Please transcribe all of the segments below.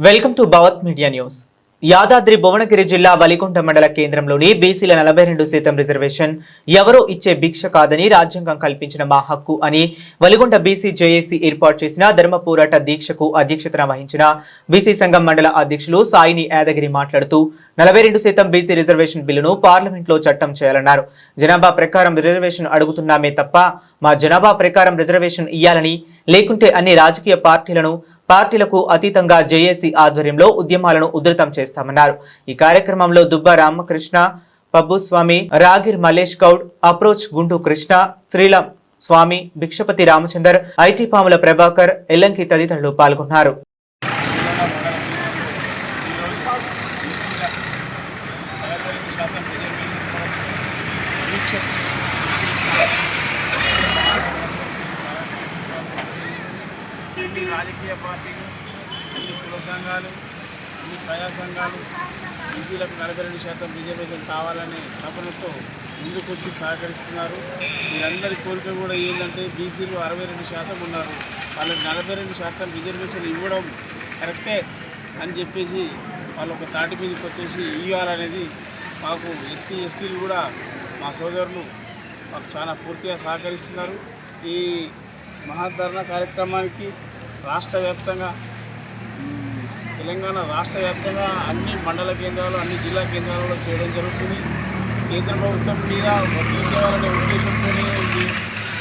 Welcome to Bhavat media news. Yadadri Bhuvanagiri జిల్లా వలికొండ మండల కేంద్రంలోని బీసీల నలభై రెండు శాతం రిజర్వేషన్ ఎవరో ఇచ్చే భిక్ష కాదని రాజ్యాంగం కల్పించిన మా హక్కు అని వలిగొండ బీసీ జేఏసీ ఏర్పాటు చేసిన ధర్మ పోరాట దీక్షకు అధ్యక్షతన వహించిన బీసీ సంఘం మండల అధ్యక్షులు సాయిని యాదగిరి మాట్లాడుతూ నలభై రెండు శాతం బీసీ రిజర్వేషన్ బిల్లును పార్లమెంట్లో చట్టం చేయాలన్నారు. జనాభా ప్రకారం రిజర్వేషన్ అడుగుతున్నామే తప్ప మా జనాభా ప్రకారం రిజర్వేషన్ ఇయ్యాలని లేకుంటే అన్ని రాజకీయ పార్టీలను పార్టీలకు అతీతంగా జేఏసీ ఆధ్వర్యంలో ఉద్యమాలను ఉధృతం చేస్తామన్నారు. ఈ కార్యక్రమంలో దుబ్బ రామకృష్ణ పబ్బుస్వామి రాగిర్ మలేష్ గౌడ్ అప్రోచ్ గుండు కృష్ణ శ్రీలం స్వామి భిక్షపతి రామచందర్ ఐటీ పాముల ప్రభాకర్ ఎల్లంకి తదితరులు పాల్గొన్నారు అన్ని రాజకీయ పార్టీలు అన్ని కుల సంఘాలు అన్ని ప్రజా సంఘాలు బీసీలకు నలభై రెండు శాతం రిజర్వేషన్ కావాలనే తపనతో ముందుకొచ్చి సహకరిస్తున్నారు. వీరందరి కోరిక కూడా ఏంటంటే బీసీలు అరవై రెండు శాతం ఉన్నారు. వాళ్ళకి నలభై రెండు శాతం రిజర్వేషన్ ఇవ్వడం కరెక్టే అని చెప్పేసి వాళ్ళు ఒక తాటి మీదకి వచ్చేసి ఇవ్వాలనేది మాకు ఎస్సీ ఎస్టీలు కూడా మా సోదరులు మాకు చాలా పూర్తిగా సహకరిస్తున్నారు. ఈ మహాధరణ కార్యక్రమానికి రాష్ట్ర వ్యాప్తంగా తెలంగాణ రాష్ట్ర వ్యాప్తంగా అన్ని మండల కేంద్రాలు అన్ని జిల్లా కేంద్రాలలో చేయడం జరుగుతుంది. కేంద్ర ప్రభుత్వం మీద వర్తించాలనే ఉద్దేశంతోనే ఉంది.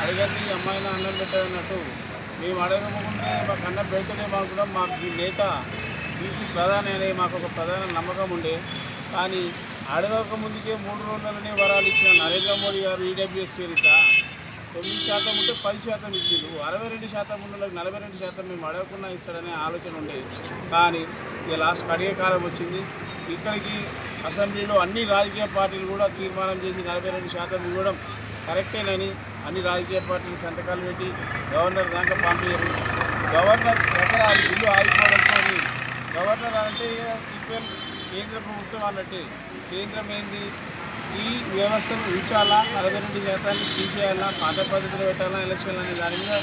అడగండి అమ్మాయిని అన్నం పెట్టాలన్నట్టు మేము అడగకుంటే మాకు అన్నం పెడితేనే మాకు కూడా మాకు ఈ నేత బీసీ ప్రధాని అనే మాకు ఒక ప్రధాన నమ్మకం ఉండే. కానీ అడగక ముందుకే మూడు రోజులనే వరాలు ఇచ్చిన నరేంద్ర మోడీ గారు ఈడబ్ల్యూఎస్ పేరిట తొమ్మిది శాతం ఉంటే పది శాతం ఇచ్చిండు అరవై రెండు శాతం ఉన్న నలభై రెండు శాతం మేము అడగకుండా ఇస్తాడనే ఆలోచన ఉండేది. కానీ ఇక లాస్ట్ కడిగే కాలం వచ్చింది. ఇక్కడికి అసెంబ్లీలో అన్ని రాజకీయ పార్టీలు కూడా తీర్మానం చేసి నలభై రెండు శాతం ఇవ్వడం కరెక్టేనని అన్ని రాజకీయ పార్టీలు సంతకాలు పెట్టి గవర్నర్ దాకా పంపించారు గవర్నర్ దగ్గర ఆ బిల్లు ఆగిపోవడంతో గవర్నర్ అంటే కేంద్ర ప్రభుత్వం అన్నట్టే. కేంద్రం ఏంది? ఈ వ్యవస్థను ఉంచాలా నలభై రెండు శాతాన్ని తీసేయాలా? పాత పద్ధతిలో పెట్టాలా? ఎలక్షన్లు అనే దాని మీద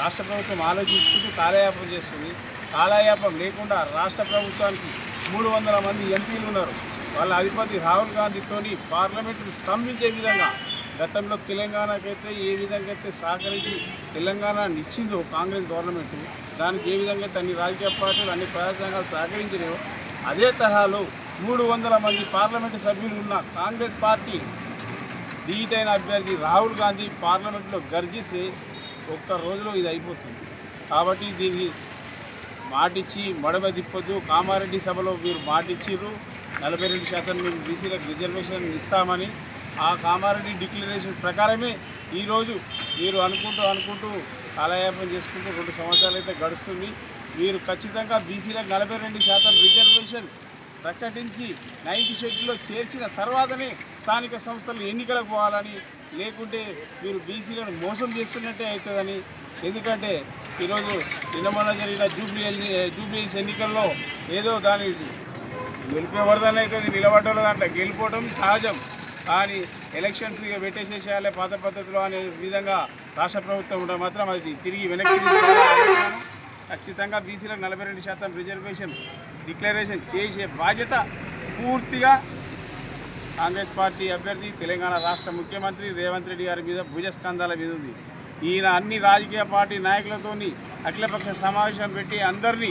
రాష్ట్ర ప్రభుత్వం ఆలోచించుకుంటూ కాలయాపం చేస్తుంది. కాలయాపం లేకుండా రాష్ట్ర ప్రభుత్వానికి మూడు వందల మంది ఎంపీలు ఉన్నారు. వాళ్ళ అధిపతి రాహుల్ గాంధీతోని పార్లమెంటును స్తంభించే విధంగా గతంలో తెలంగాణకైతే ఏ విధంగా అయితే సహకరించి తెలంగాణ ఇచ్చిందో కాంగ్రెస్ గవర్నమెంట్ దానికి ఏ విధంగా అయితే అన్ని రాజకీయ పార్టీలు అన్ని ప్రజా సంఘాలు సహకరించినాయో అదే తరహాలో మూడు వందల మంది పార్లమెంటు సభ్యులు ఉన్న కాంగ్రెస్ పార్టీ ధీటైన అభ్యర్థి రాహుల్ గాంధీ పార్లమెంట్లో గర్జిస్తే ఒక్క రోజులో ఇది అయిపోతుంది. కాబట్టి దీనికి మాటిచ్చి మడమ తిప్పొద్దు. కామారెడ్డి సభలో మీరు మాటిచ్చిర్రు. నలభై రెండు శాతం మేము బీసీలకు రిజర్వేషన్ ఇస్తామని ఆ కామారెడ్డి డిక్లరేషన్ ప్రకారమే ఈరోజు మీరు అనుకుంటూ అనుకుంటూ కాలయాపన చేసుకుంటూ రెండు సంవత్సరాలు అయితే గడుస్తుంది. మీరు ఖచ్చితంగా బీసీలకు నలభై రెండు శాతం రిజర్వేషన్ ప్రకటించి నైట్ షెడ్యూల్లో చేర్చిన తర్వాతనే స్థానిక సంస్థలు ఎన్నికలకు పోవాలని లేకుంటే మీరు బీసీలను మోసం చేస్తున్నట్టే అవుతుందని. ఎందుకంటే ఈరోజు నిన్న జరిగిన జూబ్లీ జూబ్లీహిల్స్ ఎన్నికల్లో ఏదో దాని గెలిపేవరదని అవుతుంది నిలబడ్డలో దాంట్లో గెలిపోవడం సహజం. కానీ ఎలక్షన్స్ ఇక పెట్టేసేసేయాలి పాత పద్ధతిలో అనే విధంగా రాష్ట్ర ప్రభుత్వం ఉండడం మాత్రం అది తిరిగి వెనక్కి ఖచ్చితంగా బీసీలకు నలభై రెండు శాతం రిజర్వేషన్ డిక్లరేషన్ చేసే బాధ్యత పూర్తిగా కాంగ్రెస్ పార్టీ అభ్యర్థి తెలంగాణ రాష్ట్ర ముఖ్యమంత్రి రేవంత్ రెడ్డి గారి మీద భుజస్కంధాల మీద ఉంది. ఈయన అన్ని రాజకీయ పార్టీ నాయకులతోని అఖిలపక్ష సమావేశం పెట్టి అందరినీ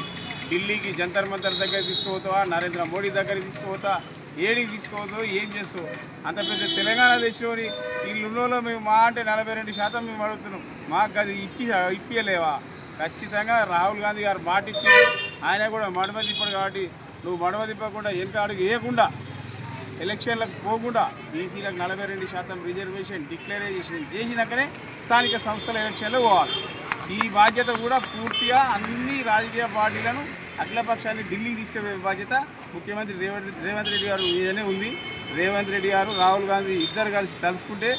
ఢిల్లీకి జంతర్ మంతర్ దగ్గర తీసుకుపోతావా నరేంద్ర మోడీ దగ్గర తీసుకుపోతా ఏడికి తీసుకోవద్దు ఏం చేస్తావు? అంత పెద్ద తెలంగాణ దేశంలోని ఇల్లులో మేము మా అంటే నలభై రెండు శాతం మేము అడుగుతున్నాం. మాకు అది ఇప్పి ఇప్పియలేవా? ఖచ్చితంగా రాహుల్ గాంధీ గారు మాట ఆయన కూడా మడమ తిప్పాడు కాబట్టి నువ్వు మడమ తిప్పకుండా వెనక అడుగు వేయకుండా ఎలక్షన్లకు పోకుండా బీసీలకు నలభై రెండు శాతం రిజర్వేషన్ డిక్లరేషన్ చేసినాకనే స్థానిక సంస్థల ఎలక్షన్లో పోవాలి. ఈ బాధ్యత కూడా పూర్తిగా అన్ని రాజకీయ పార్టీలను అఖిలపక్షాన్ని ఢిల్లీకి తీసుకెళ్ళే బాధ్యత ముఖ్యమంత్రి రేవంత్ రేవంత్ రెడ్డి గారు మీదనే ఉంది. రేవంత్ రెడ్డి గారు రాహుల్ గాంధీ ఇద్దరు కలిసి తలుసుకుంటే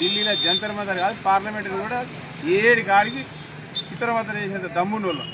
ఢిల్లీలో జంతర్ మంతర్ కాదు పార్లమెంటరీ కూడా ఏడు కాడికి చిత్రమంతరం చేసేంత దమ్మున్నోళ్ళు.